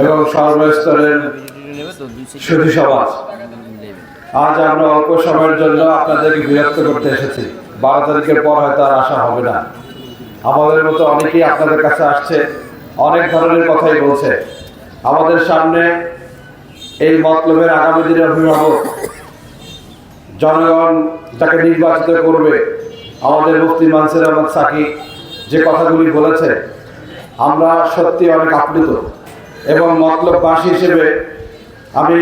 এবং সর্বস্তরের আজ আমরা অল্প সময়ের জন্য আপনাদেরকে বিরক্ত করতে এসেছি। বারো তারিখের পর হয়তো আর আসা হবে না। আমাদের মতো অনেকেই আপনাদের কাছে আসছে, অনেক ধরনের কথাই বলছে। আমাদের সামনে এই মতলবের আগামী দিনের অভিভাবক জনগণ যাকে নির্বাচিত করবে আমাদের মুফতি মানসির আহমদ সাকি যে কথাগুলি বলেছে আমরা সত্যি অনেক আপ্লুত এবং মতলববাসী হিসেবে আমি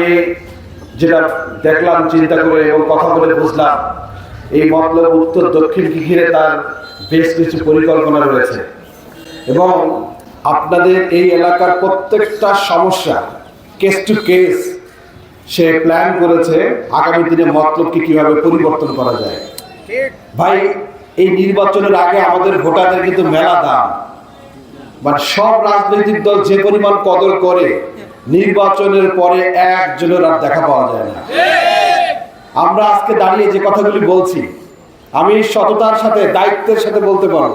যেটা দেখলাম চিন্তা করে এবং কথা বলে বুঝলাম এই মতলব উত্তর দক্ষিণকে ঘিরে তার বেশ কিছু পরিকল্পনা রয়েছে। এবং আপনাদের এই এলাকার প্রত্যেকটা সমস্যা কেস টু কেস সে প্ল্যান করেছে আগামী দিনে মতলবকে কীভাবে পরিবর্তন করা যায়। ভাই এই নির্বাচনের আগে আমাদের ভোটারদের কিন্তু মেলা দাম। মানে সব রাজনৈতিক দল যে পরিমাণ কদর করে, নির্বাচনের পরে একজনের আর দেখা পাওয়া যায় না। আমরা আজকে দাঁড়িয়ে যে কথাগুলি বলছি, আমি সততার সাথে, দায়িত্বের সাথে বলতে পারব।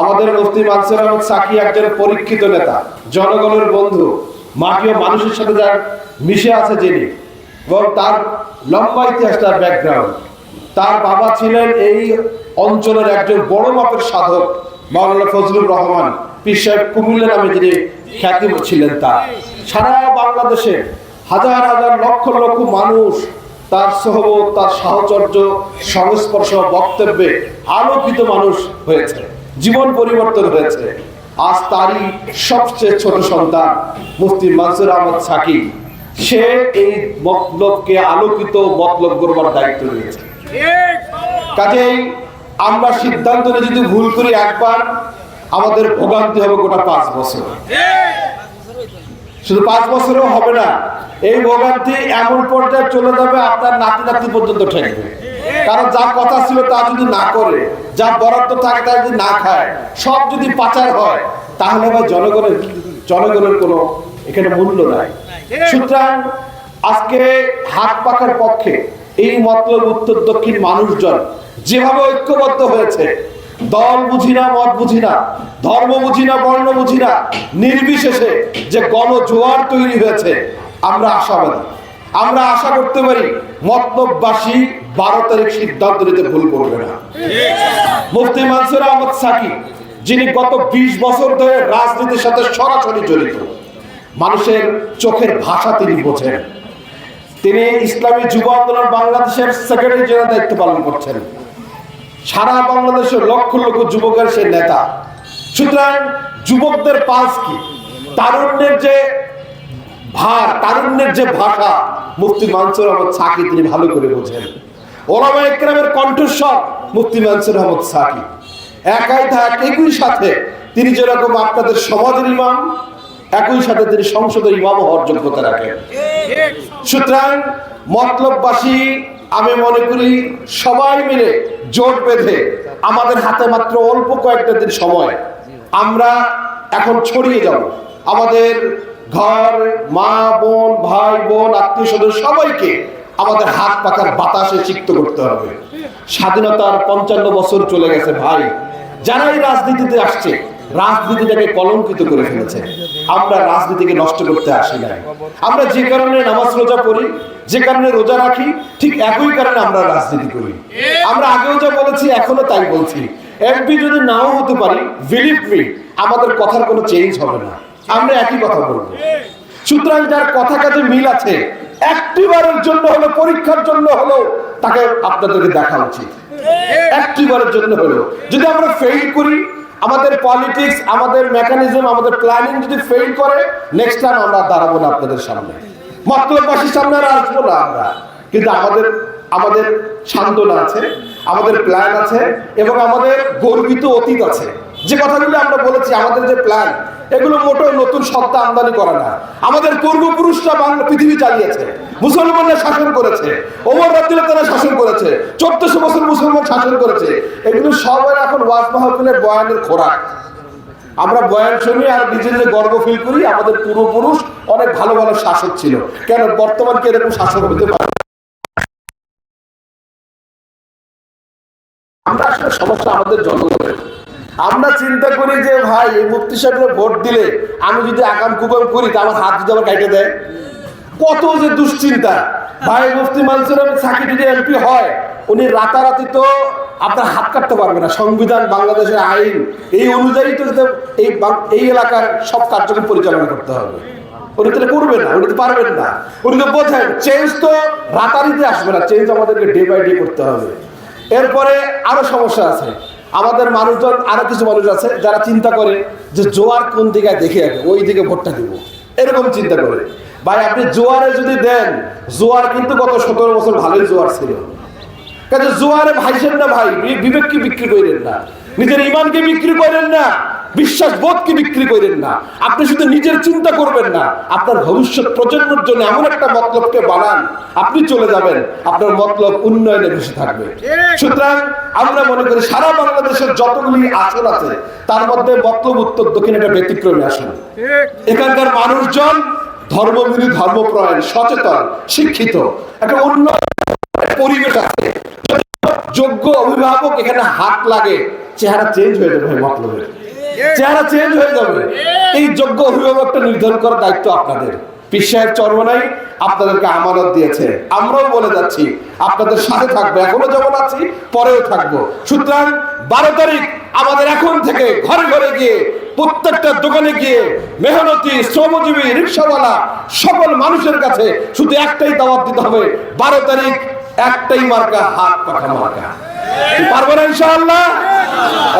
আমাদের মুফতি মানসুর আহমদ সাকি একজন পরীক্ষিত নেতা, জনগণের বন্ধু মাটি ও মানুষের সাথে যার মিশে আছে যিনি, এবং তার লম্বা ইতিহাস, তার ব্যাকগ্রাউন্ড তার বাবা ছিলেন এই অঞ্চলের একজন বড় মাপের সাধক, মাওলানা ফজলুর রহমান। পীর সাহেব কুমিল্লা নামে যিনি খ্যাতি ছিলেন তার। সারা বাংলাদেশে হাজার হাজার লক্ষ লক্ষ মানুষ তার সহবত, তার সাহচর্য, সংস্পর্শ, বক্তব্যে আলোকিত মানুষ হয়েছে। জীবন পরিবর্তন হয়েছে। আজ তারই সবচেয়ে ছোট সন্তান মুফতি মানসুর আহমদ সাকিব। সে এই মতলবকে আলোকিত মতলব করবার দায়িত্ব নিয়েছে। কাজেই আমরা সিদ্ধান্ত যদি ভুল করি একবার, আমাদের ভোগান্তি হবে গোটা পাঁচ বছর। শুধু পাঁচ বছরেও হবে না, এই ভোগান্তি এমন পর্যায়ে চলে যাবে, আপনার নাতি নাতি পর্যন্ত ঠেকবে। কারণ যা কথা ছিল তা যদি না করে, যা বরাদ্দ থাকে তা যদি না খায়, সব যদি পাচার হয়, তাহলে আবার জনগণের জনগণের কোনো এখানে মূল্য নাই। সুতরাং আজকে হাত পাকার পক্ষে এই মতলব উত্তর দক্ষিণ মানুষজন যেভাবে ঐক্যবদ্ধ হয়েছে। দল বুঝি না, মত বুঝি না, ধর্ম বুঝি না, বর্ণ বুঝি না, নির্বিশেষে যে গণজোয়ার তৈরি হয়েছে, আমরা আশাবাদী আমরা আশা করতে পারি মতলববাসী বারো তারিখ সিদ্ধান্ত নিতে ভুল করবে না। মুফতি মানসুর আহমদ সাকি, যিনি গত ২০ বছর ধরে রাজনীতির সাথে সরাসরি জড়িত, মানুষের চোখের ভাষা তিনি বোঝেন। তিনি ইসলামী যুব আন্দোলন বাংলাদেশের সেক্রেটারি জেনারেল দায়িত্ব পালন করছেন। সারা বাংলাদেশের লক্ষ লক্ষ যুবকের সে নেতা। সুতরাং যুবকদের পাস কি? তারুণ্যের যে ভার, তারুণ্যের যে ভাষা, মুফতি মানসুর আহমদ সাকি তিনি ভালো করে বোঝেন। ওলামা একরামের কণ্ঠস্বর মুফতি মানসুর আহমদ সাকি। একাই থাক, একই সাথে তিনি যেরকম আপনাদের সমাজের ইমাম একই সাথে তিনি সংসদের ইমাম হওয়ার যোগ্যতা রাখেন। সুতরাং মতলববাসী, আমি মনে করি সবাই মিলে জোট বেঁধে আমাদের হাতে মাত্র অল্প কয়েকটা দিন সময়, আমরা এখন ছড়িয়ে যাব। আমাদের ঘর, মা, বোন, ভাই, বোন, আত্মীয় স্বজন সবাইকে আমাদের হাত পাকার বাতাসে চিত্ত করতে হবে। স্বাধীনতার পঞ্চান্ন বছর চলে গেছে ভাই। যারাই রাজনীতিতে আসছে রাজনীতিটাকে কলঙ্কিত করে ফেলেছে। আমরা রাজনীতিকে নষ্ট করতে আসি নাই। আমরা যে কারণে নামাজ রোজা পড়ি যে কারণে রোজা রাখি, ঠিক একই কারণে আমরা রাজনীতি করি। আমরা আগেও যা বলেছি, এখনও তাই বলছি। এমপি যদি নাও হতে পারি বিলিভ মি আমাদের কথার কোনো চেঞ্জ হবে না। আমরা একই কথা বলব। সুতরাং যার কথা কাজে মিল আছে, একটিবারের জন্য হলো পরীক্ষার জন্য হলো তাকে আপনাদেরকে দেখা উচিত। একটিবারের জন্য হলো যদি আমরা ফেল করি আমাদের পলিটিক্স আমাদের মেকানিজম আমাদের প্ল্যানিং যদি ফেল করে নেক্সট টাইম আমরা দাঁড়াবো না আপনাদের সামনে। মতলববাসীর সামনে আর আসব না আমরা। কিন্তু আমাদের আমাদের সান্ত্বনা আছে, আমাদের প্ল্যান আছে, এবং আমাদের গর্বিত অতীত আছে। যে কথাগুলো আমরা বলেছি, আমাদের যে প্ল্যান এগুলো মোটেও নতুন সত্তা আমদানি করে না। আমাদের পূর্বপুরুষরা বাংলা পৃথিবী চালিয়েছে, মুসলমানরা শাসন করেছে, ওমর রাজ্যে তারা শাসন করেছে, চোদ্দশো বছর মুসলমান শাসন করেছে। এগুলো সবাই এখন ওয়াজ মাহফিলের বয়ানের খোরাক। আমরা বয়ান শুনি আর নিজেদের গর্ব ফিল করি, আমাদের পূর্বপুরুষ অনেক ভালো ভালো শাসক ছিল। কেন? বর্তমান কি এরকম শাসক হতে পারে? আমরা আসলে সমস্যা আমাদের জনগণের। আমরা চিন্তা করি যে, ভাই, এই মুফতি সাহেবের ভোট দিলে আমি যদি কুকাম করি তা আমার হাত যদি আমার কাটে দেয়? কত যে দুশ্চিন্তা। ভাই, মুফতি মানসুর এমপি হয় উনি রাতারাতি তো আপনার হাত কাটতে পারবে না। সংবিধান, বাংলাদেশের আইন, এই অনুযায়ী তো এই এই এলাকার সব কার্যক্রম পরিচালনা করতে হবে। উনি তো এটা করবেন না, উনি তো পারবেন না। উনি তো বোঝেন চেঞ্জ তো রাতারিতে আসবে না চেঞ্জ আমাদেরকে ডে বাই ডে করতে হবে। এরপরে আরও সমস্যা আছে। আমাদের মানুষজন, আরও কিছু মানুষ আছে যারা চিন্তা করে যে জোয়ার কোন দিকে দেখে রাখে ওই দিকে ভোটটা দিব। এরকম চিন্তা করে। ভাই, আপনি জোয়ারে যদি দেন, জোয়ার কিন্তু গত সতেরো বছর ভালোই জোয়ার ছিল। কাজে জোয়ারে ভাইছেন না ভাই বিবেককে বিক্রি করেন না। নিজের ইমানকে বিক্রি করেন না বিশ্বাস বোধকে বিক্রি করেন না। আপনি শুধু নিজের চিন্তা করবেন না, আপনার ভবিষ্যৎ প্রজন্মের জন্য এমন একটা মতলবকে বানান, আপনি চলে যাবেন, আপনার মতলব উন্নয়নে বেশি থাকবে। সুতরাং আমরা মনে করি সারা বাংলাদেশের যতগুলি আসন আছে, তার মধ্যে মতলব উত্তর দক্ষিণ একটা ব্যতিক্রমী আসন। এখানকার মানুষজন ধর্মবিধি ধর্মপ্রয়ণ, সচেতন, শিক্ষিত, একটা উন্নত পরিবেশ আছে। যোগ্য অভিভাবক এখানে হাত লাগে, চেহারা চেঞ্জ হয়ে যাবে মতলবের চেহারা চেঞ্জ হয়ে যাবে। এই যোগ্য অভিভাবকটা নির্ধারণ করার দায়িত্ব আপনাদের। সাহেব চরমনাই আপনাদেরকে আমানত দিয়েছে। আমরাও বলে যাচ্ছি, আপনাদের সাথে থাকবে, এখনও যেমন আছি, পরেও থাকব। সুতরাং বারো তারিখ আমাদের এখন থেকে ঘরে ঘরে গিয়ে, প্রত্যেকটা দোকানে গিয়ে, মেহনতি, শ্রমজীবী, রিক্সাওয়ালা, সকল মানুষের কাছে শুধু একটাই দাওয়াত দিতে হবে, বারো তারিখ একটাই মার্কা হাত পাখা মার্কা। পারব না ইনশাআল্লাহ?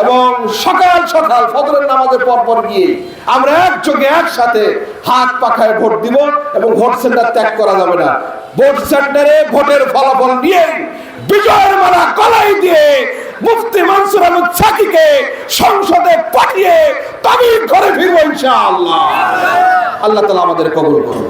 এবং সকাল সকাল ফজরের নামাজের পর পর গিয়ে আমরা একযোগে একসাথে হাত পাখায় ভোট দিব এবং ভোট সেন্টার ত্যাগ করা যাবে না। ভোট সেন্টারে ভোটের ফলাফল নিয়ে বিজয়ের মালা কলাই দিয়ে মুফতি মনসুর আহমদ সাকিকে সংসদে পাঠিয়ে তবে ঘরে ফিরবো ইনশাআল্লাহ। আল্লাহ তালা আমাদের কবুল করুন